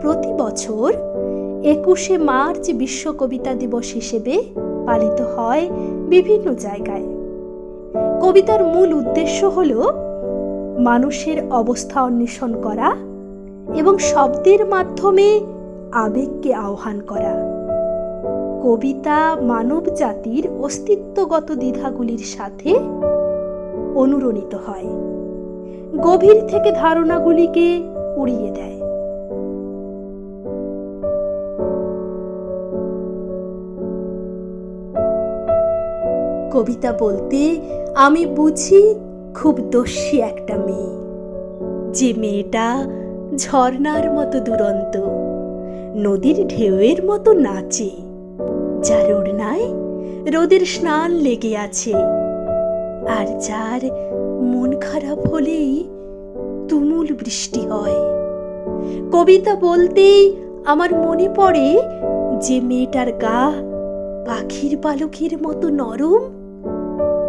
প্রতি বছর একুশে মার্চ বিশ্ব কবিতা দিবস হিসেবে পালিত হয় বিভিন্ন জায়গায়। কবিতার মূল উদ্দেশ্য হল মানুষের অবস্থা অন্বেষণ করা এবং শব্দের মাধ্যমে আবেগকে আহ্বান করা। কবিতা মানব জাতির অস্তিত্বগত দ্বিধাগুলির সাথে অনুরণিত হয়। গভীর থেকে ধারণাগুলিকে উড়িয়ে দেয়। কবিতা বলতে আমি বুঝি খুব দস্যি একটা মেয়ে। যে মেয়েটা ঝর্ণার মতো দুরন্ত, নদীর ঢেউয়ের মতো নাচে, যার ওড়নায় রোদের স্নান লেগে আছে, আর যার মন খারাপ হলেই তুমুল বৃষ্টি হয়। কবিতা বলতেই আমার মনে পড়ে যে মেয়েটার গা পাখির পালকের মতো নরম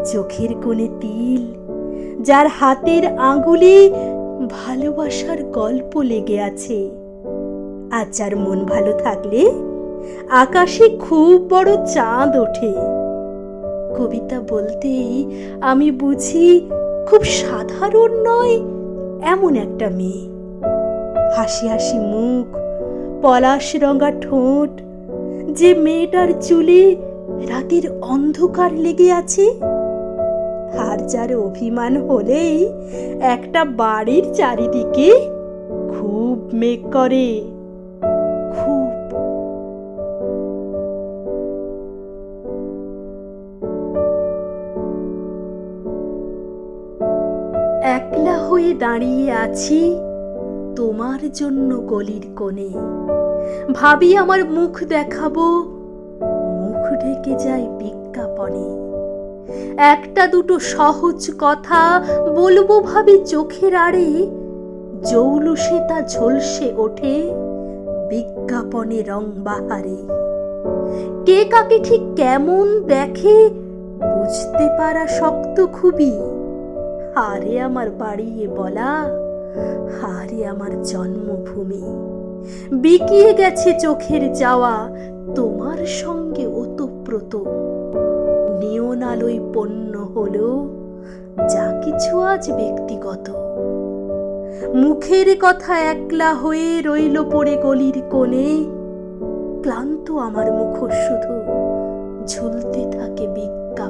চোখের কোণে তিল, যার হাতের আঙ্গুলে ভালোবাসার গল্প লেগে আছে। আর যার মন ভালো থাকলে আকাশে খুব বড় চাঁদ ওঠে। কবিতা বলতেই আমি বুঝি খুব সাধারণ নয়, এমন একটা মেয়ে। হাসি হাসি মুখ, পলাশ রঙা ঠোঁট, যে মেয়েটার চুলে রাতের অন্ধকার লেগে আছে। আর যার অভিমান হলেই একটা বাড়ির চারিদিকে খুব মেঘ করে। খুব। একলা হয়ে দাঁড়িয়ে আছি তোমার জন্য গলির কোণে। ভাবি আমার মুখ দেখাবো, মুখ ঢেকে যায় বিজ্ঞাপনে। একটা দুটো সহজ কথা বলব ভাবি চোখের আড়ে। জৌলুসে তা ঝলসে ওঠে বিজ্ঞাপনে রং বাহারে। কে কাকে ঠিক কেমন দেখে বুঝতে পারা শক্ত খুবই। হারে আমার বাড়িয়ে বলা, হারে আমার জন্মভূমি। বিকিয়ে গেছে চোখের যাওয়া তোমার সঙ্গে ওতপ্রোত। আলোয় পণ্য হল যা কিছু আজ ব্যক্তিগত। মুখের কথা একলা হয়ে রইল পড়ে গলির কোণে। ক্লান্ত আমার মুখ শুধু ঝুলতে থাকে বিজ্ঞান